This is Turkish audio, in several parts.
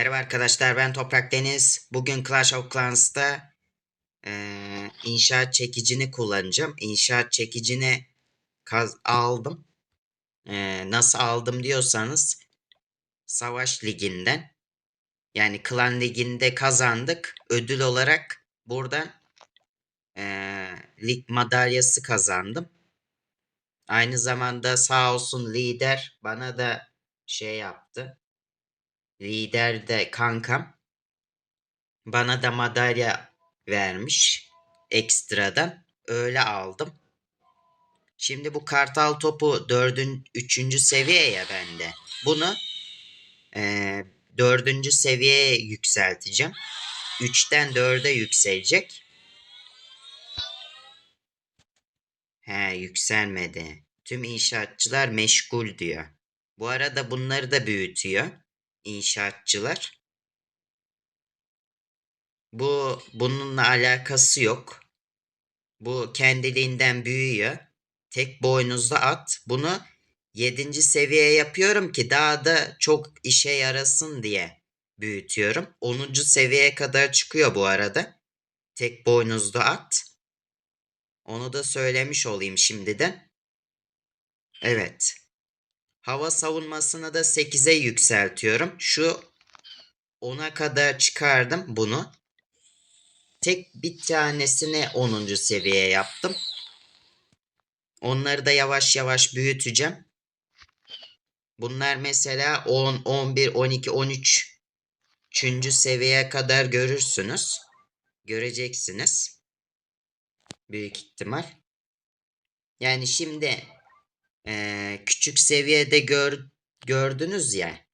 Merhaba arkadaşlar ben Toprak Deniz. Bugün Clash of Clans'ta eee, inşaat çekicini kullanacağım. İnşaat çekicini aldım. Eee, nasıl aldım diyorsanız Savaş Ligi'nden yani Klan Ligi'nde kazandık. Ödül olarak buradan eee, lig madalyası kazandım. Aynı zamanda sağ olsun lider bana da şey yaptı. Lider de kankam bana da madalya vermiş ekstradan. Öyle aldım. Şimdi bu kartal topu dördün, üçüncü seviye ya bende. Bunu eee dördüncü seviyeye yükselteceğim. Üçten dörde yükselecek. He yükselmedi. Tüm inşaatçılar meşgul diyor. Bu arada bunları da büyütüyor inşaatçılar. Bu bununla alakası yok. Bu kendiliğinden büyüyor. Tek boynuzlu at. Bunu 7. seviye yapıyorum ki daha da çok işe yarasın diye büyütüyorum. 10. seviyeye kadar çıkıyor bu arada. Tek boynuzlu at. Onu da söylemiş olayım şimdiden. Evet. Hava savunmasını da 8'e yükseltiyorum. Şu 10'a kadar çıkardım bunu. Tek bir tanesini 10. seviye yaptım. Onları da yavaş yavaş büyüteceğim. Bunlar mesela 10, 11, 12, 13 üçüncü seviyeye kadar görürsünüz. Göreceksiniz. Büyük ihtimal. Yani şimdi eee, küçük seviyede gör, gördünüz ya.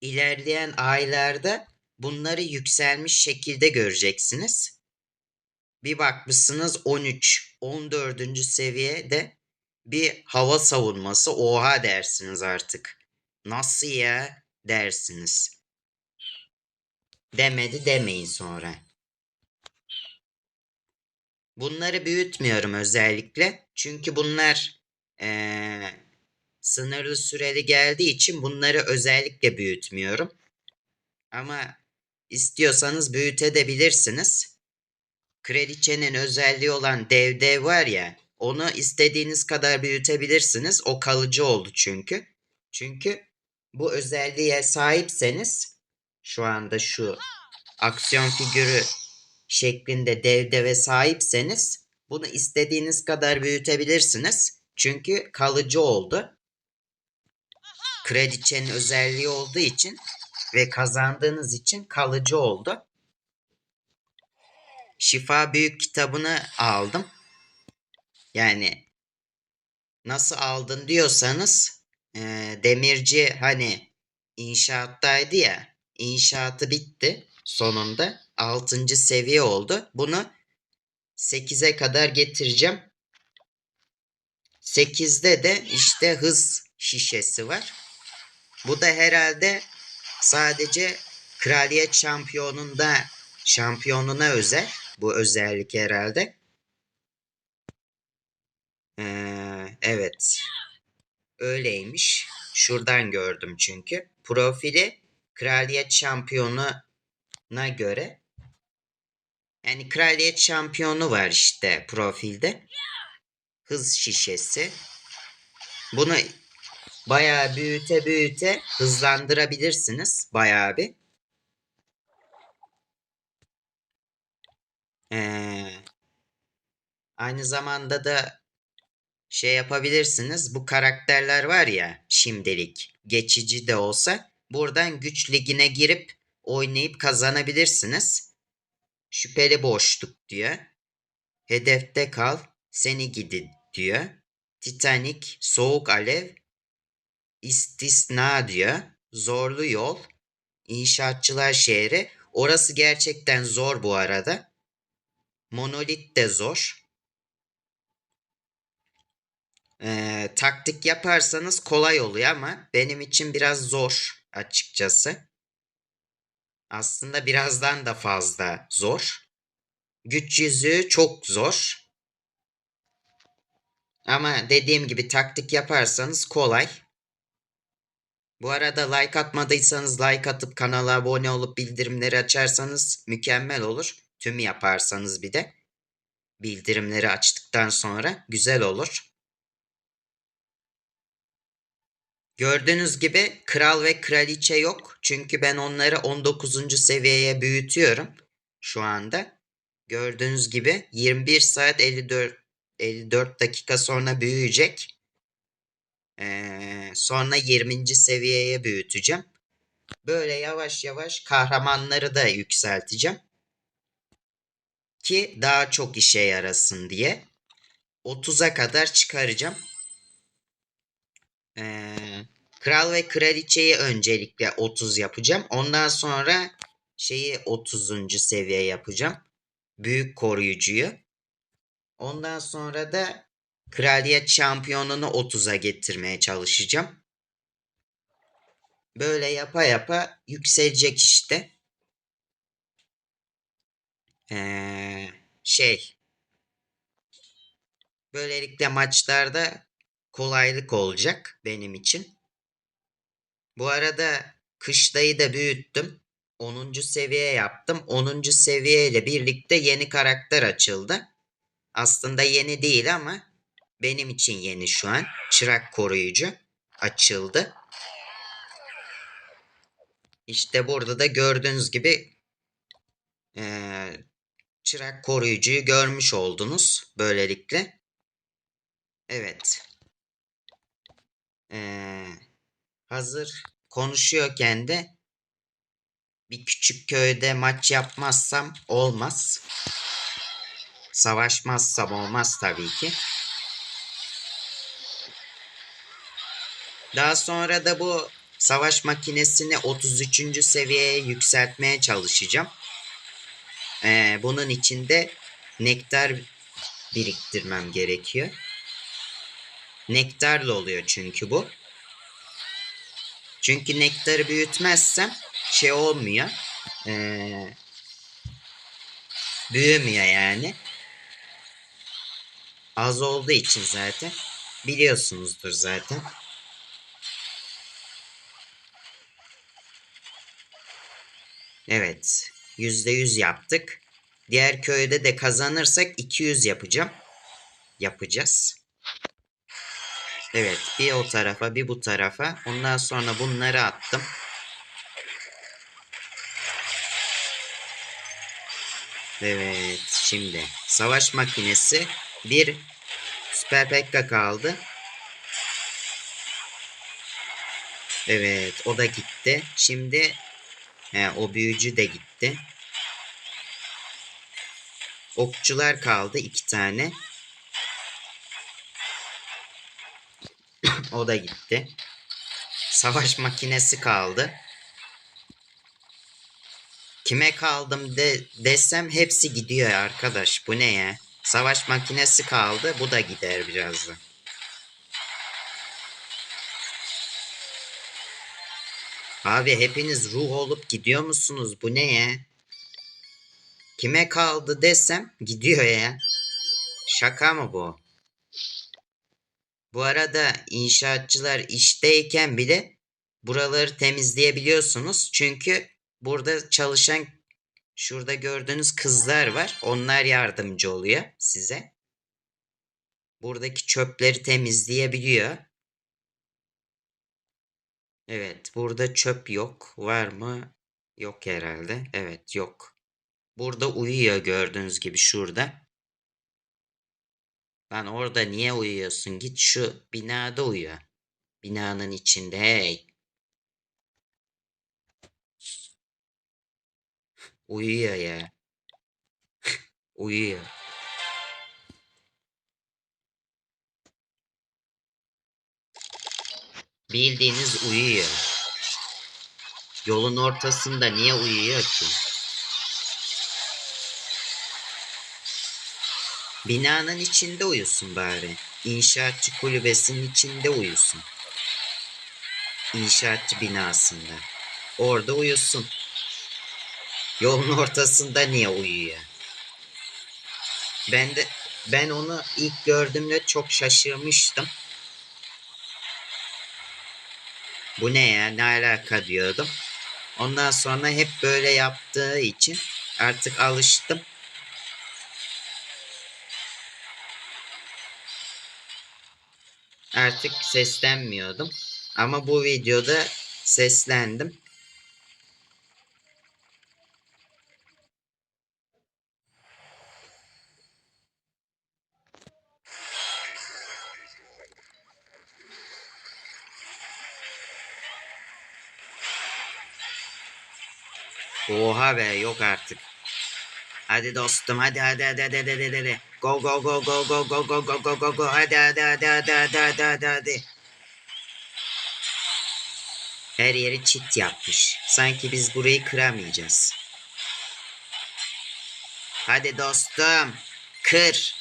İlerleyen aylarda bunları yükselmiş şekilde göreceksiniz. Bir bakmışsınız 13, 14. seviyede bir hava savunması oha dersiniz artık. Nasıl ya dersiniz. Demedi demeyin sonra. Bunları büyütmüyorum özellikle. Çünkü bunlar eee, sınırlı süreli geldiği için bunları özellikle büyütmüyorum. Ama istiyorsanız büyütebilirsiniz. Kraliçenin özelliği olan dev dev var ya onu istediğiniz kadar büyütebilirsiniz. O kalıcı oldu çünkü. Çünkü bu özelliğe sahipseniz şu anda şu aksiyon figürü şeklinde dev deve sahipseniz bunu istediğiniz kadar büyütebilirsiniz. Çünkü kalıcı oldu. Kraliçenin özelliği olduğu için ve kazandığınız için kalıcı oldu. Şifa Büyük kitabını aldım. Yani nasıl aldın diyorsanız eee, demirci hani inşaattaydı ya inşaatı bitti sonunda 6. seviye oldu. Bunu 8'e kadar getireceğim. 8'de de işte hız şişesi var. Bu da herhalde sadece kraliyet şampiyonunda şampiyonuna özel. Bu özellik herhalde. Ee, evet. Öyleymiş. Şuradan gördüm çünkü. Profili kraliyet şampiyonuna göre. Yani kraliyet şampiyonu var işte profilde. Hız şişesi. Bunu bayağı büyüte büyüte hızlandırabilirsiniz. Bayağı bir. Ee, aynı zamanda da şey yapabilirsiniz. Bu karakterler var ya şimdilik geçici de olsa buradan güç ligine girip oynayıp kazanabilirsiniz. Şüpheli boşluk diyor. Hedefte kal, seni gidi diyor. Titanic, soğuk alev, istisna diyor. Zorlu yol, inşaatçılar şehri. Orası gerçekten zor bu arada. Monolit de zor. Ee, taktik yaparsanız kolay oluyor ama benim için biraz zor açıkçası. Aslında birazdan da fazla zor. Güç yüzüğü çok zor. Ama dediğim gibi taktik yaparsanız kolay. Bu arada like atmadıysanız like atıp kanala abone olup bildirimleri açarsanız mükemmel olur. Tüm yaparsanız bir de bildirimleri açtıktan sonra güzel olur. Gördüğünüz gibi kral ve kraliçe yok. Çünkü ben onları 19. seviyeye büyütüyorum şu anda. Gördüğünüz gibi 21 saat 54 54 dakika sonra büyüyecek. Ee, sonra 20. seviyeye büyüteceğim. Böyle yavaş yavaş kahramanları da yükselteceğim. Ki daha çok işe yarasın diye. 30'a kadar çıkaracağım. Ee, kral ve kraliçeyi öncelikle 30 yapacağım. Ondan sonra şeyi 30. seviye yapacağım. Büyük koruyucuyu. Ondan sonra da kraliyet şampiyonunu 30'a getirmeye çalışacağım. Böyle yapa yapa yükselecek işte. Ee, şey. Böylelikle maçlarda kolaylık olacak benim için. Bu arada kışlayı da büyüttüm. 10. seviye yaptım. 10. seviye ile birlikte yeni karakter açıldı. Aslında yeni değil ama benim için yeni şu an. Çırak koruyucu açıldı. İşte burada da gördüğünüz gibi ee, çırak koruyucuyu görmüş oldunuz böylelikle. Evet. Ee, hazır konuşuyorken de bir küçük köyde maç yapmazsam olmaz. Savaşmazsam olmaz tabii ki. Daha sonra da bu savaş makinesini 33. seviyeye yükseltmeye çalışacağım. Ee, bunun için de nektar biriktirmem gerekiyor. Nektarla oluyor çünkü bu. Çünkü nektarı büyütmezsem şey olmuyor. Ee, büyümüyor yani. Az olduğu için zaten. Biliyorsunuzdur zaten. Evet. %100 yaptık. Diğer köyde de kazanırsak 200 yapacağım. Yapacağız. Evet. Bir o tarafa bir bu tarafa. Ondan sonra bunları attım. Evet. Şimdi savaş makinesi bir süper pekka kaldı. Evet. O da gitti. Şimdi he, o büyücü de gitti. Okçular kaldı. iki tane. O da gitti. Savaş makinesi kaldı. Kime kaldım de desem hepsi gidiyor arkadaş. Bu ne ya? Savaş makinesi kaldı. Bu da gider birazdan. Abi hepiniz ruh olup gidiyor musunuz? Bu ne ya? Kime kaldı desem gidiyor ya. Şaka mı bu? Bu arada inşaatçılar işteyken bile buraları temizleyebiliyorsunuz. Çünkü burada çalışan şurada gördüğünüz kızlar var. Onlar yardımcı oluyor size. Buradaki çöpleri temizleyebiliyor. Evet, burada çöp yok. Var mı? Yok herhalde. Evet, yok. Burada uyuyor gördüğünüz gibi şurada. Lan orada niye uyuyorsun? Git şu binada uyu. Binanın içinde hey. Uyuyor ya. uyuyor. Bildiğiniz uyuyor. Yolun ortasında niye uyuyor ki? Binanın içinde uyusun bari. İnşaatçı kulübesinin içinde uyusun. İnşaatçı binasında. Orada uyusun. Yolun ortasında niye uyuyor? Ben de ben onu ilk gördüğümde çok şaşırmıştım. Bu ne ya ne alaka diyordum. Ondan sonra hep böyle yaptığı için artık alıştım. Artık seslenmiyordum. Ama bu videoda seslendim. Oha be yok artık. Hadi dostum hadi hadi hadi hadi hadi hadi. Go go go go go go go go go go go hadi hadi hadi hadi hadi hadi hadi hadi. Her yeri çit yapmış. Sanki biz burayı kıramayacağız. Hadi dostum. Kır.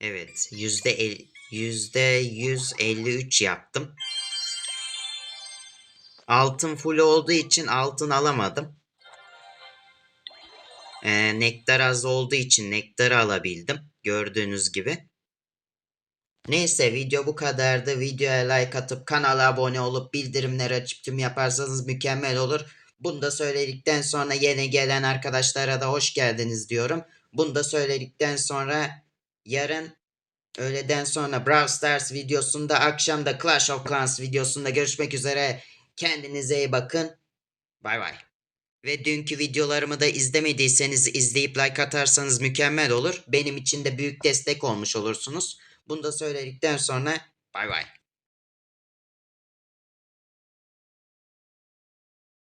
Evet. Yüzde el, yüzde yüz elli üç yaptım. Altın full olduğu için altın alamadım. Ee, nektar az olduğu için nektarı alabildim. Gördüğünüz gibi. Neyse video bu kadardı. Videoya like atıp kanala abone olup bildirimleri açıp tüm yaparsanız mükemmel olur. Bunu da söyledikten sonra yeni gelen arkadaşlara da hoş geldiniz diyorum. Bunu da söyledikten sonra yarın öğleden sonra Brawl Stars videosunda akşam da Clash of Clans videosunda görüşmek üzere. Kendinize iyi bakın. Bay bay. Ve dünkü videolarımı da izlemediyseniz izleyip like atarsanız mükemmel olur. Benim için de büyük destek olmuş olursunuz. Bunu da söyledikten sonra bay bay.